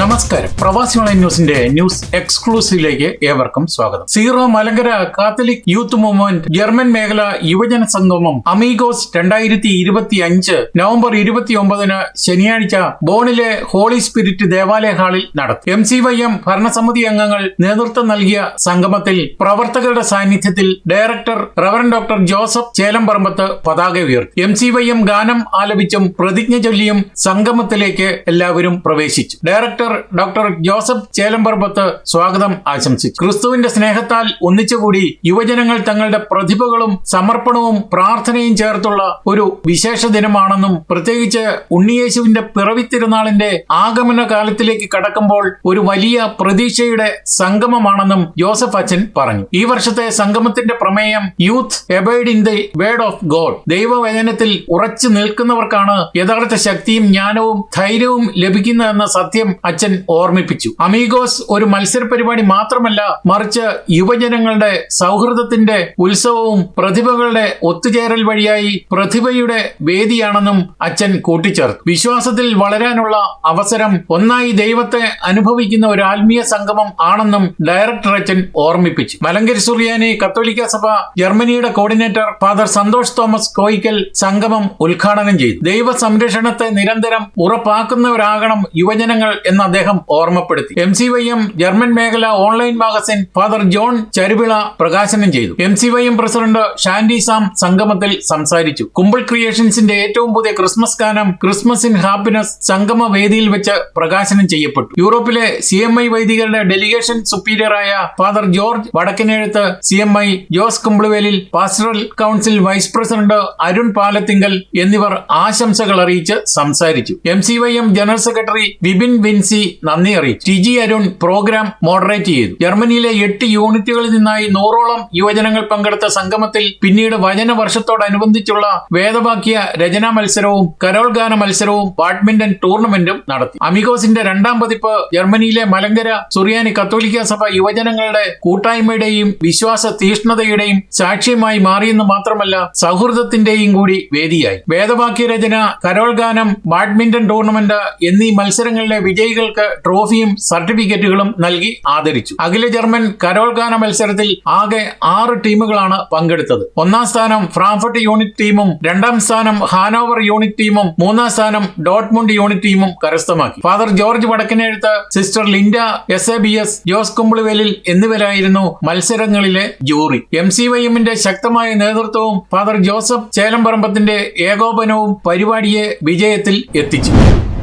നമസ്കാരം. പ്രവാസി ഓൺലൈൻ ന്യൂസിന്റെ ന്യൂസ് എക്സ്ക്ലൂസീവിലേക്ക് ഏവർക്കും സ്വാഗതം. Syro Malankara Catholic youth movement German മേഖല യുവജന സംഗമം അമീഗോസ് രണ്ടായിരത്തി ഇരുപത്തി അഞ്ച് നവംബർ ഇരുപത്തി ഒമ്പതിന് ശനിയാഴ്ച ബോണിലെ ഹോളി സ്പിരിറ്റ് ദേവാലയ ഹാളിൽ നടത്തും. എം സി വൈ എം ഭരണസമിതി അംഗങ്ങൾ നേതൃത്വം നൽകിയ സംഗമത്തിൽ പ്രവർത്തകരുടെ സാന്നിധ്യത്തിൽ director reverend doctor Joseph Chelamparambath പതാക ഉയർത്തി. എം സി വൈ എം ഗാനം ആലപിച്ചും പ്രതിജ്ഞ ചൊല്ലിയും സംഗമത്തിലേക്ക് എല്ലാവരും പ്രവേശിച്ചു. ഡയറക്ടർ ഡോക്ടർ ജോസഫ് ചേലമ്പർബത്ത് സ്വാഗതം ആശംസിച്ചു. ക്രിസ്തുവിന്റെ സ്നേഹത്താൽ ഒന്നിച്ചുകൂടി യുവജനങ്ങൾ തങ്ങളുടെ പ്രതിഭകളും സമർപ്പണവും പ്രാർത്ഥനയും ചേർത്തുള്ള ഒരു വിശേഷ ദിനമാണെന്നും പ്രത്യേകിച്ച് ഉണ്ണിയേശുവിന്റെ പിറവി തിരുനാളിന്റെ ആഗമന കാലത്തിലേക്ക് കടക്കുമ്പോൾ ഒരു വലിയ പ്രതീക്ഷയുടെ സംഗമമാണെന്നും ജോസഫ് അച്ഛൻ പറഞ്ഞു. ഈ വർഷത്തെ സംഗമത്തിന്റെ പ്രമേയം youth abide in the word of God ദൈവവചനത്തിൽ ഉറച്ചു നിൽക്കുന്നവർക്കാണ് യഥാർത്ഥ ശക്തിയും ജ്ഞാനവും ധൈര്യവും ലഭിക്കുന്നതെന്ന സത്യം അച്ഛൻ ഓർമ്മിപ്പിച്ചു. അമീഗോസ് ഒരു മത്സര പരിപാടി മാത്രമല്ല മറിച്ച് യുവജനങ്ങളുടെ സൗഹൃദത്തിന്റെ ഉത്സവവും പ്രതിഭകളുടെ ഒത്തുചേരൽ വഴിയായി പ്രതിഭയുടെ വേദിയാണെന്നും അച്ഛൻ കൂട്ടിച്ചേർത്തു. വിശ്വാസത്തിൽ വളരാനുള്ള അവസരം ഒന്നായി ദൈവത്തെ അനുഭവിക്കുന്ന ഒരു ആത്മീയ സംഗമം ആണെന്നും ഡയറക്ടർ അച്ഛൻ ഓർമ്മിപ്പിച്ചു. മലങ്കരി സുറിയാനി കത്തോലിക്ക സഭ ജർമ്മനിയുടെ coordinator father Santhosh Thomas Koyickal സംഗമം ഉദ്ഘാടനം ചെയ്തു. ദൈവ സംരക്ഷണത്തെ നിരന്തരം ഉറപ്പാക്കുന്നവരാകണം യുവജനങ്ങൾ എന്ന് അദ്ദേഹം ഓർമ്മപ്പെടുത്തി. M C Y M German മേഖല online magazine father John Charuvila പ്രകാശനം ചെയ്തു. M C Y M president Shandy Sam സംഗമത്തിൽ സംസാരിച്ചു. കുമ്പിൾ ക്രിയേഷൻസിന്റെ ഏറ്റവും പുതിയ ക്രിസ്മസ് ഗാനം ക്രിസ്മസ് ഇൻ ഹാപ്പിനെസ് സംഗമ വേദിയിൽ വെച്ച് പ്രകാശനം ചെയ്യപ്പെട്ടു. യൂറോപ്പിലെ സി എം ഐ വൈദികരുടെ delegation സുപ്പീരിയറായ father George Vadakkanezhuth C M I Jose Kumpiluvelil pastoral council vice president Arun Palathinkal എന്നിവർ ആശംസകൾ അറിയിച്ച് സംസാരിച്ചു. M C Y M general secretary Vipin Vincy നന്ദി അറിയിച്ചു. ടിജി അരുൺ പ്രോഗ്രാം മോഡറേറ്റ് ചെയ്തു. ജർമ്മനിയിലെ എട്ട് യൂണിറ്റുകളിൽ നിന്നായി നൂറോളം യുവജനങ്ങൾ പങ്കെടുത്ത സംഗമത്തിൽ പിന്നീട് വചന വർഷത്തോടനുബന്ധിച്ചുള്ള വേദവാക്യ രചനാ മത്സരവും കരോൾ ഗാന മത്സരവും ബാഡ്മിന്റൺ ടൂർണമെന്റും നടത്തി. അമിഗോസിന്റെ രണ്ടാം പതിപ്പ് ജർമ്മനിയിലെ മലങ്കര സുറിയാനി കത്തോലിക്ക സഭ യുവജനങ്ങളുടെ കൂട്ടായ്മയുടെയും വിശ്വാസ തീഷ്ണതയുടെയും സാക്ഷ്യമായി മാറിയെന്ന് മാത്രമല്ല സൗഹൃദത്തിന്റെയും കൂടി വേദിയായി. വേദവാക്യ രചന കരോൾ ഗാനം ബാഡ്മിന്റൺ ടൂർണമെന്റ് എന്നീ മത്സരങ്ങളിലെ വിജയികൾക്ക് ട്രോഫിയും സർട്ടിഫിക്കറ്റുകളും നൽകി ആദരിച്ചു. അഖില ജർമ്മൻ കരോൾ ഗാന മത്സരത്തിൽ ആകെ ആറ് ടീമുകളാണ് പങ്കെടുത്തത്. ഒന്നാം സ്ഥാനം ഫ്രാങ്ക്ഫർട്ട് യൂണിറ്റ് ടീമും രണ്ടാം സ്ഥാനം ഹാനോവർ യൂണിറ്റ് ടീമും മൂന്നാം സ്ഥാനം ഡോട്ട്മുണ്ട് യൂണിറ്റ് ടീമും കരസ്ഥമാക്കി. Father George Vadakkanezhuth sister Linda S A B S Jose Kumbilivelil എന്നിവരായിരുന്നു മത്സരങ്ങളിലെ ജൂറി. എം സി വൈ എമ്മിന്റെ ശക്തമായ നേതൃത്വവും ഫാദർ ജോസഫ് ചേലംപറമ്പത്തിന്റെ ഏകോപനവും പരിപാടിയെ വിജയത്തിൽ എത്തിച്ചു.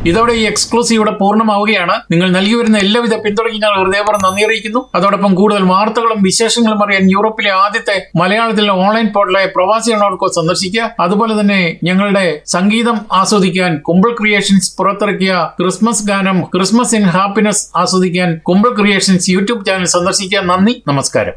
ഇതോടെ ഈ എക്സ്ക്ലൂസീവ് ഇവിടെ പൂർണമാവുകയാണ്. നിങ്ങൾ നൽകി വരുന്ന എല്ലാവിധ പിന്തുണയ്ക്ക് ഞാൻ ഹൃദയപൂർവം നന്ദി അറിയിക്കുന്നു. അതോടൊപ്പം കൂടുതൽ വാർത്തകളും വിശേഷങ്ങളും അറിയാൻ യൂറോപ്പിലെ ആദ്യത്തെ മലയാളത്തിലെ ഓൺലൈൻ പോർട്ടലായ പ്രവാസി എണ്ണോർക്കോ സന്ദർശിക്കുക. അതുപോലെ തന്നെ ഞങ്ങളുടെ സംഗീതം ആസ്വദിക്കാൻ കുമ്പിൾ ക്രിയേഷൻസ് പുറത്തിറക്കിയ ക്രിസ്മസ് ഗാനം ക്രിസ്മസ് ഇൻ ഹാപ്പിനെസ് ആസ്വദിക്കാൻ കുമ്പിൾ ക്രിയേഷൻസ് യൂട്യൂബ് ചാനൽ സന്ദർശിക്കുക. നന്ദി നമസ്കാരം.